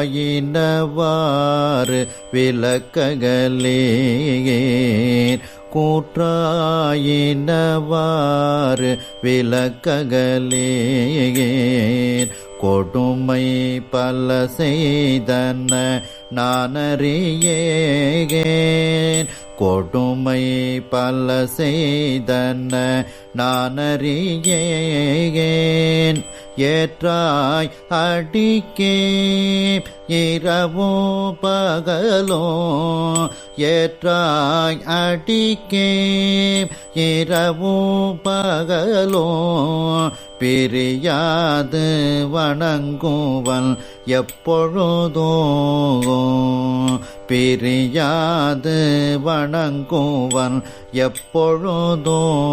கூற்றாயினவாறு விளக்ககலேன் கூற்றாயினவாறு விளக்ககலேன் கொடுமை பல செய்தன நானறியேன் கொடுமை பல செய்தன நானறியேன் ஏற்றாய் அடிக்கே இரவோ பகலோ. ஏற்றாய் அடிக்கே இரவோ பகலோ. பிரியாது வணங்குவன் எப்பொழுதோ. பிரியாது வணங்குவன் எப்பொழுதோ.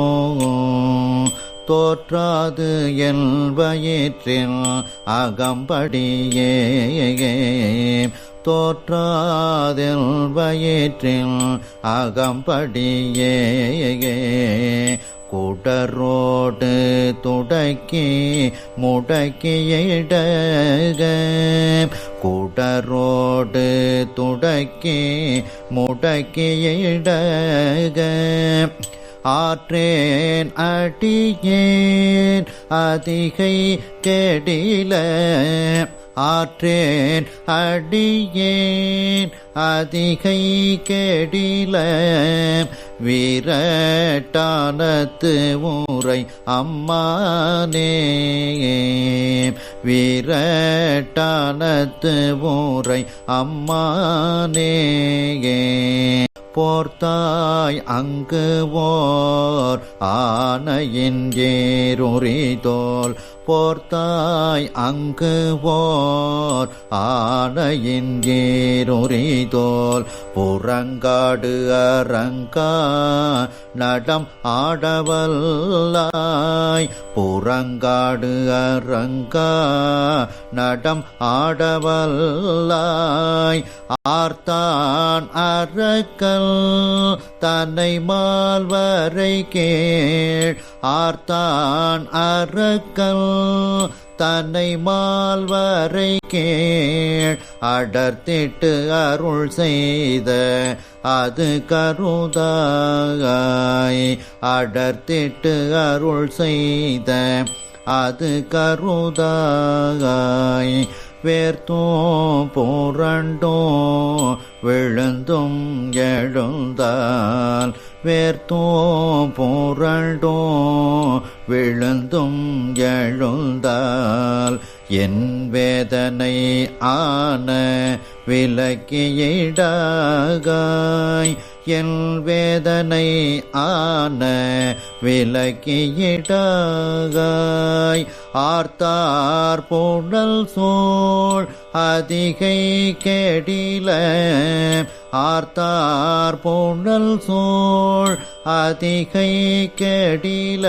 தோற்றாது என்பயிற்றில் அகம்படியே. தோற்றாதில் வயிற்றில் அகம்படியே. குடரோடு துடக்கி முடக்கியிடக குடரோடு துடக்கி முடக்கியிடக ஆற்றேன் அடியேன் அதிகை கேடில. ஆற்றேன் அடியேன் அதிகை கேடில. வீரட்டானத்து ஊரை அம்மானே. வீரட்டானத்து ஊரை அம்மானே. போர்த்தாய் அங்கு ஓர் ஆனையின் ஏறுரிதோல் போர்த்தாய் அங்கு ஓர் ஆனையின் புறங்காடு அரங்கா நடம் ஆடவல்லாய். புறங்காடு அரங்கா நடம் ஆடவல்லாய். ஆர்த்தான் அரக்கல் தன்னை மால்வரை கேள். ஆர்த்தான் அரக்கல் தன்னை மால்வரை கேள். அடர்த்திட்டு அருள் செய்த அது கருதாய் அடர்த்திட்டு அருள் செய்த அது கருதாய் வேர்த்தும் புரண்டும் விழுந்தும் எழுந்தால். வேர்த்தும் புரண்டும் விழுந்தும் எழுந்தால். என் வேதனை ஆன விலக்கியிடாகாய் என் வேதனை ஆன விலக்கியிடாய் ஆர்த்தார் புனல் சோழ் அதிகை கேடில. ஆர்த்தார் புனல் சோழ் அதிகை கேடில.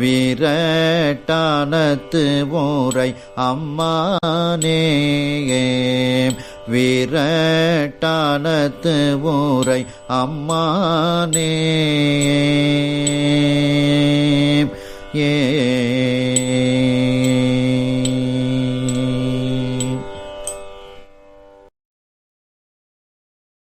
வீரட்டானத்து ஊரை அம்மானே வீரட்டானத்து ஊரை அம்மானே. ஏ